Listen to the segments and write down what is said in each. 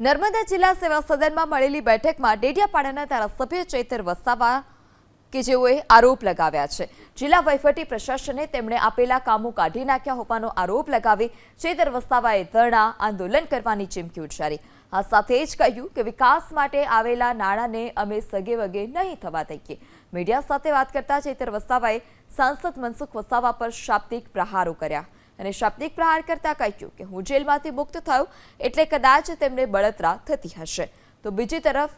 નર્મદા જિલ્લા સેવા સદનમાં મળેલી બેઠકમાં ડેડિયાપાડાના ધારાસભ્ય ચૈતર વસાવા કે જેઓએ આરોપ લગાવ્યા છે. જિલ્લા વહીવટી પ્રશાસને તેમણે આપેલા કામો કાઢી નાખ્યા હોવાનો આરોપ લગાવી ચેતર વસાવાએ ધરણા આંદોલન કરવાની ચીમકી ઉચ્ચારી. આ સાથે જ કહ્યું કે વિકાસ માટે આવેલા નાણાંને અમે સગે વગે નહીં થવા દઈએ. મીડિયા સાથે વાત કરતા ચેતર વસાવાએ સાંસદ મનસુખ વસાવા પર શાબ્દિક પ્રહારો કર્યા. અને શાબ્દિક પ્રહાર કરતા કહ્યું કે હું જેલમાંથી મુક્ત થયો એટલે કદાચ તેમને બળતરા થતી હશે. તો બીજી તરફ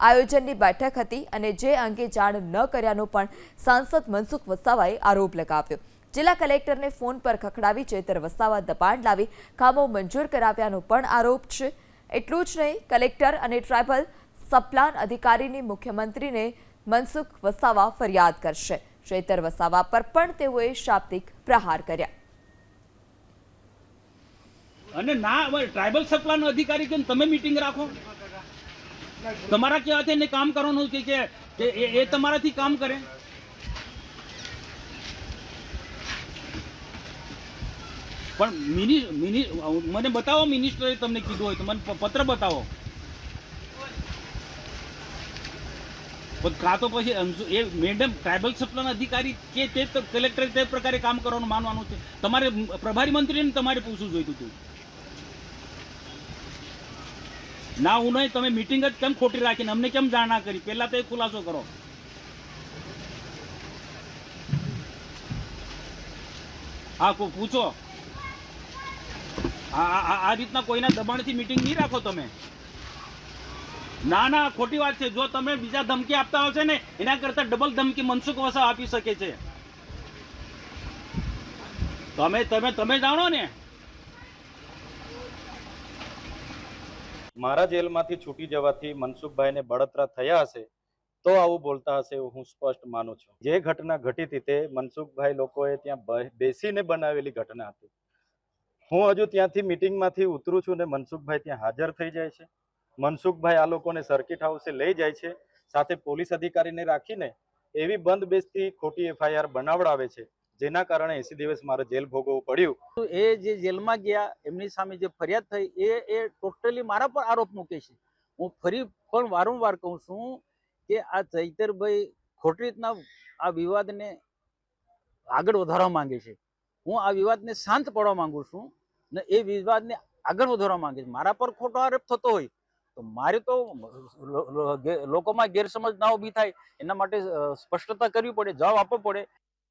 આયોજનની બેઠક હતી અને જે અંગે જાણ ન કર્યાનો પણ સાંસદ મનસુખ વસાવાએ આરોપ લગાવ્યો. જિલ્લા કલેક્ટરને ફોન પર ખખડાવી ચેતર વસાવા દબાણ લાવી કામો મંજૂર કરાવ્યાનો પણ આરોપ છે. એટલું જ નહીં, કલેક્ટર અને ટ્રાઇબલ સપ્લાન અધિકારીની મુખ્યમંત્રીને મનસુખ વસાવા ફરિયાદ કરશે. ચેતર વસાવા પર પણ તેઓએ શાબ્દિક પ્રહાર કર્યા. અને ના ટ્રાઇબલ સપ્લાયનો અધિકારી કેમ તમે મીટિંગ રાખો. તમારા કહેવાથી એને કામ કરવાનું કે કે કે એ તમારાથી કામ કરે. પણ મિનિ મિનિ, મને બતાવો મિનિસ્ટરે તમને કીધું હોય તો મને પત્ર બતાવો. કાં તો પછી એ મેડમ ટ્રાઇબલ સપ્લાયના અધિકારી કે તે કલેક્ટરે તે પ્રકારે કામ કરવાનું માનવાનું છે. તમારે પ્રભારી મંત્રીને તમારે પૂછવું જોઈતું હતું. ના, હું નહીં, તમે મિટિંગ જ કેમ ખોટી રાખીને? અમને કેમ જાણ ના કરી? પહેલા તો એ ખુલાસો કરો. હા પૂછો. આ રીતના કોઈના દબાણથી મિટિંગ નહીં રાખો તમે. ના ના, ખોટી વાત છે. જો તમે બીજા ધમકી આપતા હશે ને, એના કરતા ડબલ ધમકી મનસુખ વસાવા આપી શકે છે. તમે તમે તમે જાણો ને. મારા જેલમાંથી છૂટી જવાથી મનસુખભાઈને બળતરા થયા હશે, તો આવું બોલતા હશે એવું હું સ્પષ્ટ માનું છું. જે ઘટના ઘટી હતી તે મનસુખભાઈ લોકોએ ત્યાં બેસીને બનાવેલી ઘટના હતી. હું હજુ ત્યાંથી મિટિંગમાંથી ઉતરું છું ને મનસુખભાઈ ત્યાં હાજર થઈ જાય છે. મનસુખભાઈ આ લોકોને સર્કિટ હાઉસે લઈ જાય છે, સાથે પોલીસ અધિકારીને રાખીને એવી બંધ બેસતી ખોટી એફઆઈઆર બનાવડાવે છે. જેના કારણે એસી દિવસ મારે જેલ ભોગવવું પડ્યું. એ જે જેલમાં ગયા, એમની સામે જે ફરિયાદ થઈ, એ એ ટોટલી મારા પર આરોપ મૂકે છે. હું ફરી પણ વારંવાર કહું છું કે આ ચૈતરભાઈ ખોટી રીતના આ વિવાદને આગળ વધારવા માંગે છે. હું આ વિવાદને શાંત પાડવા માંગુ છું ને એ વિવાદને આગળ વધારવા માંગે છે. મારા પર ખોટો આરોપ થતો હોય તો મારે તો લોકોમાં ગેરસમજ ના ઊભી થાય. એના માટે સ્પષ્ટતા કરવી પડે, જવાબ આપવો પડે.